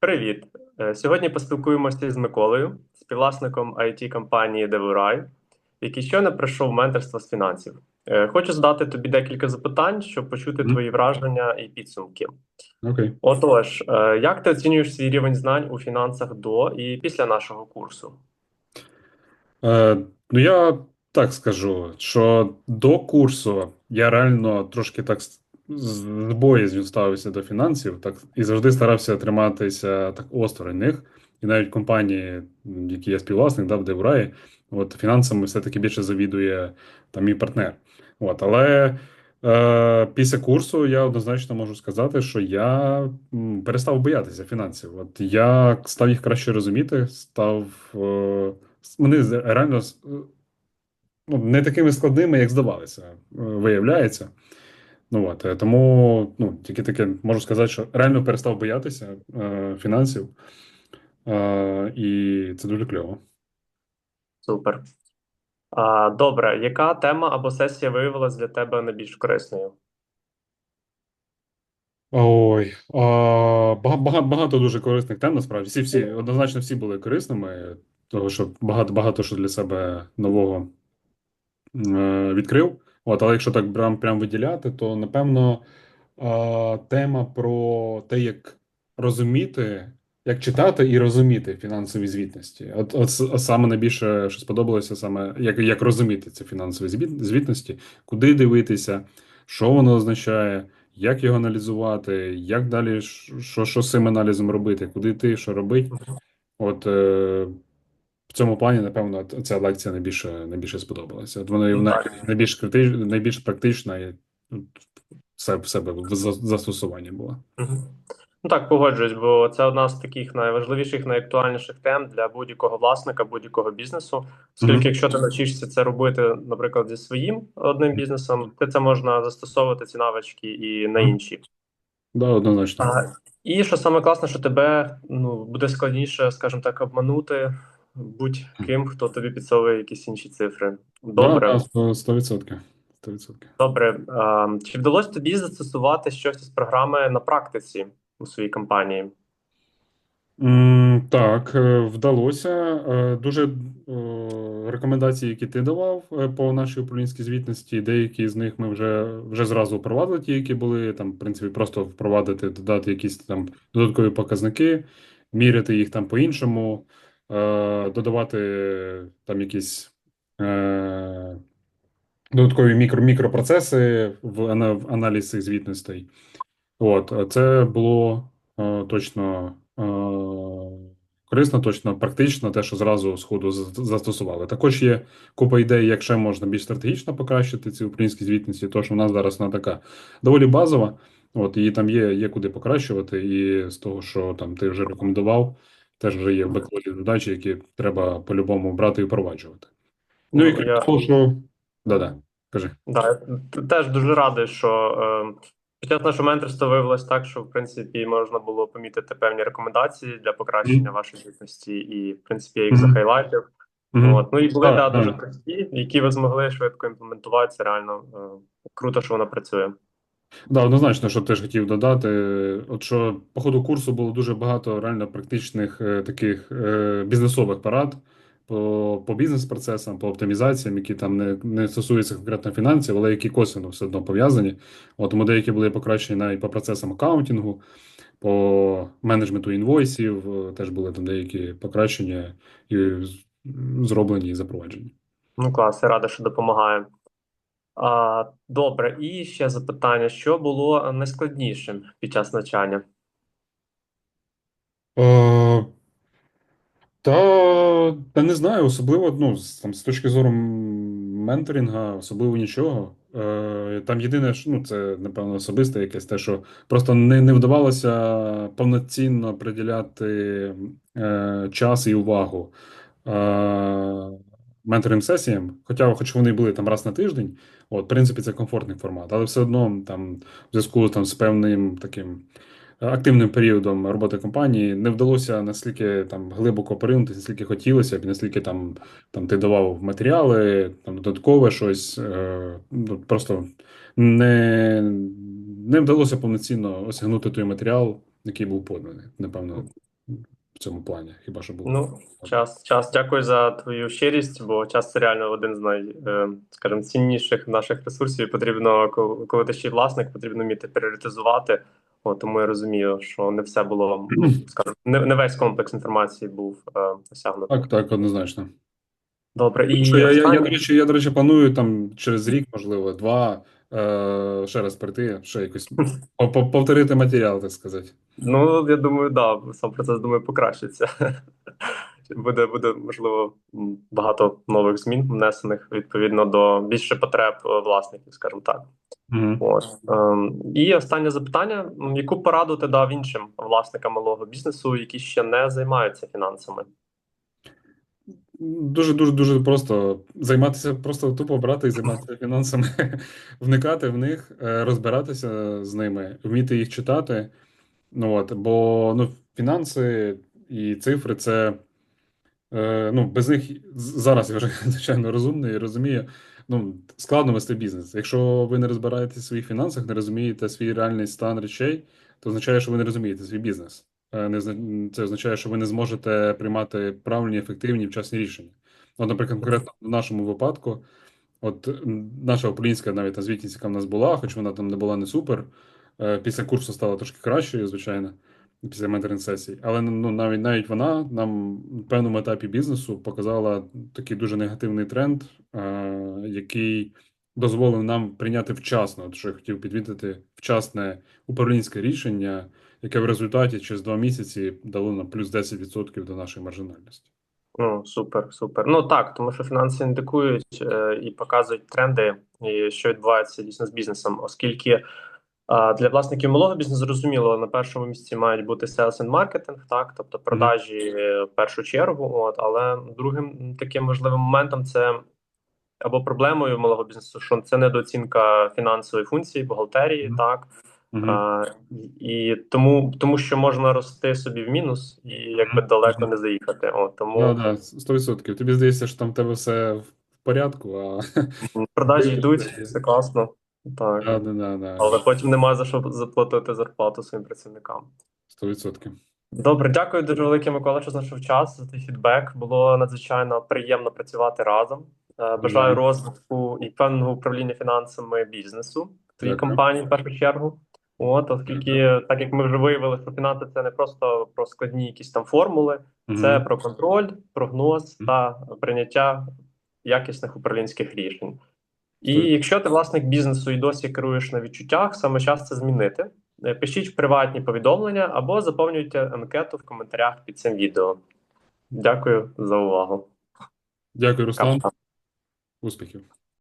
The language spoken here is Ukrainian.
Привіт! Е, Сьогодні поспілкуємося з Миколою, співвласником it компанії DevoRai, який щойно пройшов менторство з фінансів. Е, Хочу задати тобі декілька запитань, щоб почути твої враження і підсумки. Окей. Отож, е, як ти оцінюєш свій рівень знань у фінансах до і після нашого курсу? Е, ну, я так скажу, що до курсу я реально трошки так з боязнью ставився до фінансів, так і завжди старався триматися так осторонь них. І навіть компанії, в якій я співвласник, да, в Девраї, от фінансами все-таки більше завідує там мій партнер. От, але е, після курсу я однозначно можу сказати, що я перестав боятися фінансів. От я став їх краще розуміти, став. Е, вони реально ну, не такими складними, як здавалося, е, виявляється. Ну от, е, тому ну, тільки таке можу сказати, що реально перестав боятися е, фінансів, е, і це дуже кльово. Супер. А, добре, яка тема або сесія виявилась для тебе найбільш корисною? Ой, а, багато, багато дуже корисних тем, насправді. Всі, всі, однозначно всі були корисними, того що багато, багато що для себе нового е, відкрив. От, але якщо так прям, прям виділяти, то напевно тема про те, як розуміти, як читати і розуміти фінансові звітності. От, от, от саме найбільше, що сподобалося, саме як, як розуміти ці фінансові звітності, куди дивитися, що воно означає, як його аналізувати, як далі, що, що з цим аналізом робити, куди йти, що робити. От е, в цьому плані, напевно, ця лекція найбільше, найбільше сподобалася. От вона, вона найбільш крити, найбільш практична і все в себе в за- застосування була. Ну так, погоджуюсь, бо це одна з таких найважливіших, найактуальніших тем для будь-якого власника, будь-якого бізнесу. Оскільки, Мгм. якщо ти навчишся це робити, наприклад, зі своїм одним бізнесом, ти це можна застосовувати ці навички і на інші. Да, однозначно. А, і що саме класне, що тебе ну, буде складніше, скажімо так, обманути будь-ким, хто тобі підсовує якісь інші цифри. Добре. Да, да, сто- сто відсотків. Сто відсотків. Добре, а, чи вдалося тобі застосувати щось із програми на практиці у своїй компанії? Так, е, вдалося. Е, Дуже е, рекомендації, які ти давав по нашій управлінській звітності, деякі з них ми вже, вже зразу впровадили, ті, які були там, в принципі, просто впровадити, додати якісь там додаткові показники, міряти їх там по-іншому, додавати там якісь е, додаткові мікро, мікропроцеси в, ана- в аналіз цих звітностей. От, це було е, точно е, корисно, точно практично, те, що зразу сходу з- застосували. Також є купа ідей, як ще можна більш стратегічно покращити ці українські звітності, тому що в нас зараз вона така доволі базова. От, і там є, є куди покращувати, і з того, що там ти вже рекомендував, теж вже є в беклогі задачі, які треба по-любому брати і впроваджувати. Ну і Ну, крім я що да-да, кажи. да, я теж дуже радий, що е, під час нашого менторства виявилось так, що в принципі можна було помітити певні рекомендації для покращення вашої звітності, і в принципі я їх захайлайтив. Мгм. От. Ну і були да, дуже прості, які ви змогли швидко імплементувати. Це реально е, круто, що вона працює. Да, однозначно, що теж хотів додати. От що по ходу курсу було дуже багато реально практичних е, таких е, бізнесових порад по, по бізнес-процесам, по оптимізаціям, які там не, не стосуються конкретно фінансів, але які косвенно все одно пов'язані. От тому деякі були покращені навіть по процесам аккаунтингу, по менеджменту інвойсів, е, теж були там деякі покращення і зроблені і запроваджені. Ну клас, я рада, що допомагає. Добре, і ще запитання: що було найскладнішим під час навчання? Е, Та, та не знаю, особливо, ну, з, там, з точки зору менторинга, особливо нічого. Е, там єдине, що, ну, це, напевно, особисте якесь те, що просто не, не вдавалося повноцінно приділяти е, час і увагу е, менторинг сесіям, хоча, хоч вони були там раз на тиждень, от, в принципі, це комфортний формат, але все одно там, в зв'язку там, з певним таким активним періодом роботи компанії не вдалося настільки там глибоко поринути, наскільки хотілося б, наскільки там, там ти давав матеріали, там додаткове щось. Е, ну, просто не, не вдалося повноцінно осягнути той матеріал, який був поданий. Напевно, в цьому плані. Хіба що було. Ну, час, час. Дякую за твою щирість, бо час це реально один з най, е, скажімо, цінніших наших ресурсів. І Потрібно, ко- коли ти ще й власник, потрібно вміти пріоритизувати. От, тому я розумію, що не все було, скажімо, не, не весь комплекс інформації був е, осягнутий. Так, так, однозначно. Добре, і Що я, я, я, останнє- до речі, я, до речі, планую там через рік, можливо, два, е, ще раз прийти, ще якось по- по- повторити матеріал, так сказати. Ну, я думаю, да, сам процес думаю покращиться. Буде, буде, можливо, багато нових змін внесених відповідно до більше потреб е, власників, скажімо так. Угу. От. Ем, і останнє запитання: яку пораду ти дав іншим власникам малого бізнесу, які ще не займаються фінансами? Дуже, дуже, дуже просто займатися, просто тупо брати і займатися фінансами, вникати в них, е, розбиратися з ними, вміти їх читати. Ну от, бо ну, фінанси і цифри це. Е, ну, без них зараз я вже звичайно розумний і розумію. Ну, складно вести бізнес. Якщо ви не розбираєтесь в своїх фінансах, не розумієте свій реальний стан речей, то означає, що ви не розумієте свій бізнес. Е, Не це означає, що ви не зможете приймати правильні, ефективні, вчасні рішення. От, наприклад, конкретно в нашому випадку, от наша українська навіть та звітність, яка в нас була, хоч вона там не була не супер, е, після курсу стала трошки кращою, звичайно, після менторинг сесій. Але ну, навіть навіть вона нам в певному етапі бізнесу показала такий дуже негативний тренд, е, який дозволив нам прийняти вчасно, що я хотів підвідати, вчасне управлінське рішення, яке в результаті через два місяці дало нам плюс 10% до нашої маржинальності. Ну, супер, супер. Ну так, тому що фінанси індикують е, і показують тренди, і що відбувається дійсно з бізнесом, оскільки для власників малого бізнесу зрозуміло, на першому місці мають бути sales and marketing, так, тобто продажі е, в першу чергу. От, але другим таким важливим моментом це або проблемою малого бізнесу, що це недооцінка фінансової функції, бухгалтерії, Мгм. Мгм. А, і тому, тому що можна рости собі в мінус і якби далеко не заїхати. От, тому Да, да, 100%. Тобі здається, що там в тебе все в порядку, а продажі йдуть, все класно. Так. да, да, да. Але потім немає за що заплатити зарплату своїм працівникам. 100%. Добре, дякую дуже велике, Микола, що знайшов час за твій фідбек. Було надзвичайно приємно працювати разом. Е, Бажаю розвитку і певного управління фінансами бізнесу в твоїй компанії в першу чергу. От, оскільки, так як ми вже виявили, що фінанси це не просто про складні якісь там формули, це про контроль, прогноз та прийняття якісних управлінських рішень. І Супер. якщо ти власник бізнесу і досі керуєш на відчуттях, саме час це змінити. Е, Пишіть в приватні повідомлення або заповнюйте анкету в коментарях під цим відео. Дякую за увагу. Дякую, Руслан. Успіхів.